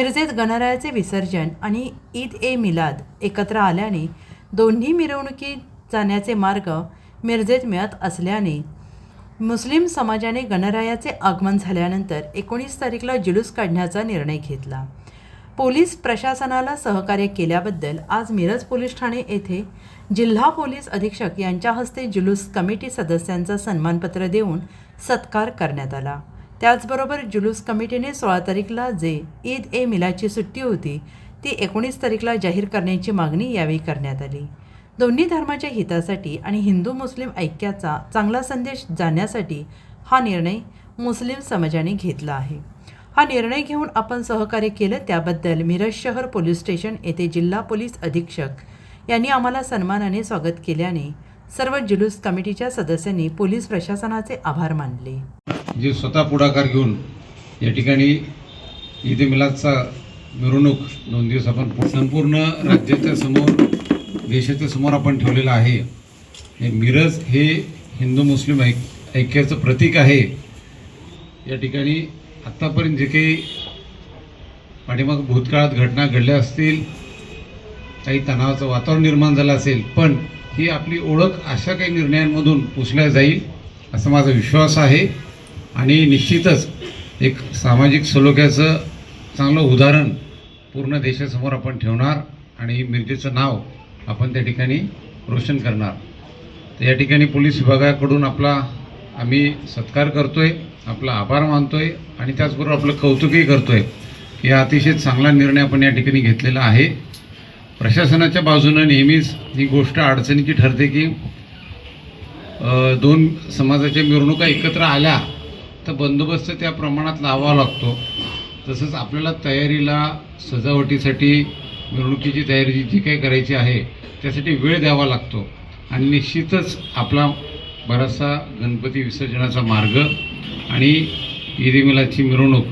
मिरजेत गणरायाचे विसर्जन आणि ईद ए मिलाद एकत्र आल्याने दोन्ही मिरवणुकीत जाण्याचे मार्ग मिरजेत मिळत असल्याने मुस्लिम समाजाने गणरायाचे आगमन झाल्यानंतर एकोणीस तारीखला जुलूस काढण्याचा निर्णय घेतला. पोलीस प्रशासनाला सहकार्य केल्याबद्दल आज मिरज पोलीस ठाणे येथे जिल्हा पोलीस अधीक्षक यांच्या हस्ते जुलूस कमिटी सदस्यांचा सन्मानपत्र देऊन सत्कार करण्यात आला. त्याचबरोबर जुलूस कमिटीने सोळा तारीखला जे ईद ए मिलाची सुट्टी होती ती एकोणीस तारीखला जाहीर करण्याची मागणी यावेळी करण्यात आली. दोन्ही धर्माच्या हितासाठी आणि हिंदू मुस्लिम ऐक्याचा चांगला संदेश जाण्यासाठी हा निर्णय मुस्लिम समाजाने घेतला आहे. हा निर्णय घेऊन आपण सहकार्य केलं त्याबद्दल मिरज शहर पोलीस स्टेशन येथे जिल्हा पोलीस अधीक्षक यांनी आम्हाला सन्मानाने स्वागत केल्याने सर्व जुलूस कमिटीच्या सदस्यांनी पोलीस प्रशासनाचे आभार मानले. जे स्वतः पुढाकार घेऊन या ठिकाणी ईद मिलादचा मिरवणूक दोन दिवस आपण संपूर्ण राज्याच्या समोर देशाच्या समोर आपण ठेवलेलं आहे. हे मिरज हे हिंदू मुस्लिम ऐक ऐक्याचं प्रतीक आहे. या ठिकाणी आत्तापर्यंत जे काही पाठीमाग भूतकाळात घटना घडल्या असतील काही तणावाचं वातावरण निर्माण झालं असेल पण ही आपली ओळख अशा काही निर्णयांमधून पुसल्या जाईल असा माझा विश्वास आहे. आणि निश्चितच एक सामाजिक सलोख्याचं चांगलं उदाहरण पूर्ण देशासमोर आपण ठेवणार आणि मिरजेचं नाव आपण त्या ठिकाणी रोशन करणार. तर या ठिकाणी पोलीस विभागाकडून आपला आम्ही सत्कार करतो आहे आपला आभार मानतो आहे आणि त्याचबरोबर आपलं कौतुकही करतोय की हा अतिशय चांगला निर्णय आपण या ठिकाणी घेतलेला आहे. प्रशासनाच्या बाजूनं नेहमीच ही गोष्ट अडचणीची ठरते की दोन समाजाच्या मिरवणुका एकत्र आल्या तर बंदोबस्त त्या प्रमाणात लावावा लागतो. तसंच आपल्याला तयारीला सजावटीसाठी मिरवणुकीची तयारी जी जी काही करायची आहे त्यासाठी वेळ द्यावा लागतो. आणि निश्चितच आपला बराचसा गणपती विसर्जनाचा मार्ग आणि ईद मिरवणूक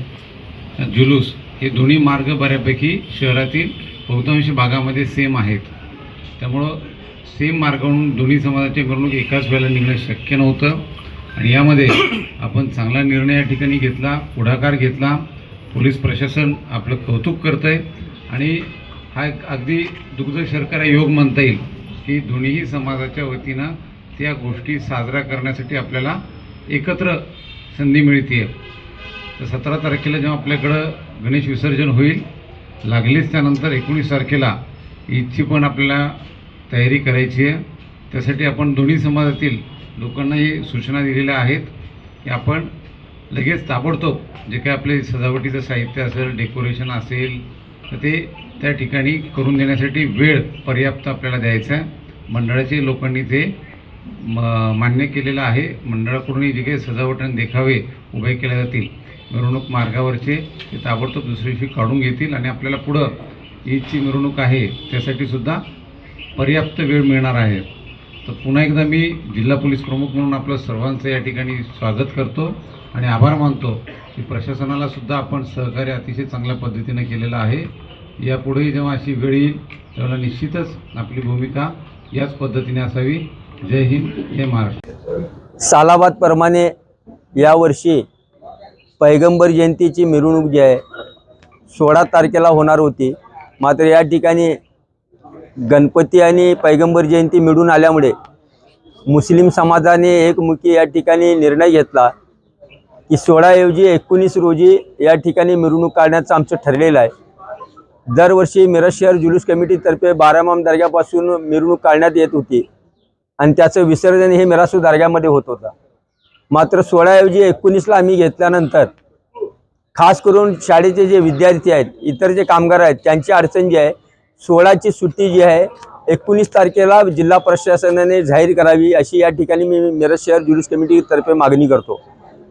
जुलूस हे दोन्ही मार्ग बऱ्यापैकी शहरातील बहुतांश भागामध्ये सेम आहेत. त्यामुळं सेम मार्गावरून दोन्ही समाजाची मिरवणूक एकाच वेळेला निघणं शक्य नव्हतं. आणि यामध्ये आपण चांगला निर्णय या ठिकाणी घेतला पुढाकार घेतला. पोलीस प्रशासन आपलं कौतुक करतं आहे आणि हा एक अगदी दुग्ध शर्करा योग म्हणता येईल की दोन्हीही समाजाच्या वतीनं त्या गोष्टी साजरा करण्यासाठी आपल्याला एकत्र संधी मिळते तर सतरा तारखेला जेव्हा आपल्याकडं गणेश विसर्जन होईल लागलीच त्यानंतर एकोणीस तारखेला ईदची पण आपल्याला तयारी करायची आहे. त्यासाठी आपण दोन्ही समाजातील लोकांनाही सूचना दिलेल्या आहेत की आपण लगेच ताबडतोब जे काही आपले सजावटीचं साहित्य असेल डेकोरेशन असेल तर ते त्या ठिकाणी करून देण्यासाठी वेळ पर्याप्त आपल्याला द्यायचा आहे. मंडळाचे लोकांनी ते म मान्य केलेलं आहे. मंडळाकडूनही जे काही सजावट आणि देखावे उभे केले जातील. मिरवणूक मार्गावरचे ते ताबडतोब दुसऱ्या दिवशी काढून घेतील आणि आपल्याला पुढं ईदची मिरवणूक आहे त्यासाठी सुद्धा पर्याप्त वेळ मिळणार आहे. तर पुन्हा एकदा मी जिल्हा पोलीस प्रमुख म्हणून आपलं सर्वांचं या ठिकाणी स्वागत करतो आणि आभार मानतो की प्रशासनाला सुद्धा आपण सहकार्य अतिशय चांगल्या पद्धतीनं केलेलं आहे. यापुढेही जेव्हा अशी वेळ येईल तेव्हा निश्चितच आपली भूमिका याच पद्धतीने असावी. जय हिंद जय महाराष्ट्र. सालाबादप्रमाणे यावर्षी पैगंबर जयंतीची मिरवणूक जी आहे सोळा तारखेला होणार होती. मात्र या ठिकाणी गणपती आणि पैगंबर जयंती मिळून आल्यामुळे मुस्लिम समाजाने एकमुखी या ठिकाणी निर्णय घेतला की सोळाऐवजी एकोणीस रोजी या ठिकाणी मिरवणूक काढण्याचं आमचं ठरलेलं आहे. दरवर्षी मिरज शहर जुलूस कमिटीतर्फे बारामाम दर्ग्यापासून मिरवणूक काढण्यात येत होती आणि त्याचं विसर्जन हे मिरासू दर्ग्यामध्ये होत होतं. मात्र सोळाऐवजी एकोणीसला आम्ही घेतल्यानंतर खास करून शाळेचे जे विद्यार्थी आहेत इतर जे कामगार आहेत त्यांची अडचण जी आहे सोळाची सुट्टी जी आहे एकोणीस तारखेला जिल्हा प्रशासनाने जाहीर करावी अशी या ठिकाणी मी मिरज शहर जुलूस कमिटीतर्फे मागणी करतो.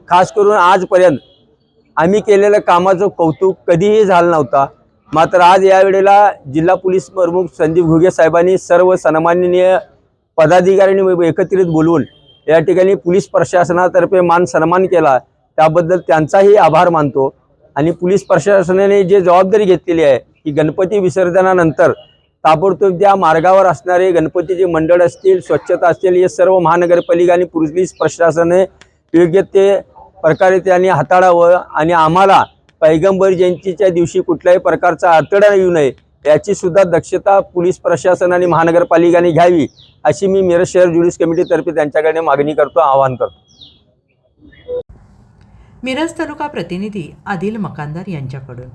खास करून आजपर्यंत आम्ही केलेल्या कामाचं कौतुक कधीही झालं नव्हता. मात्र आज यावेळेला जिल्हा पोलीस प्रमुख संदीप घुगे साहेबांनी सर्व सन्माननीय पदाधिकाऱ्यांनी एकत्रित बोलवून या ठिकाणी पोलीस प्रशासनातर्फे मान सन्मान केला. त्याबद्दल त्यांचाही आभार मानतो. आणि पोलीस प्रशासनाने जे जबाबदारी घेतलेली आहे की गणपती विसर्जनानंतर ताबडतोब त्या मार्गावर असणारे गणपतीचे मंडळ असतील स्वच्छता असतील हे सर्व महानगरपालिका आणि पोलीस प्रशासनाने योग्य ते प्रकारे त्यांनी हाताळावं आणि आम्हाला पैगंबर जयंतीच्या दिवशी कुठल्याही प्रकारचा अडथळा येऊ नये याची सुद्धा दक्षता पोलीस प्रशासन आणि महानगरपालिकाने घ्यावी अशी मी मिरज शहर ज्युडिस कमिटीतर्फे त्यांच्याकडे मागणी करतो आवाहन करतो. मिरज तालुका प्रतिनिधी आदिल मकानदार यांच्याकडून.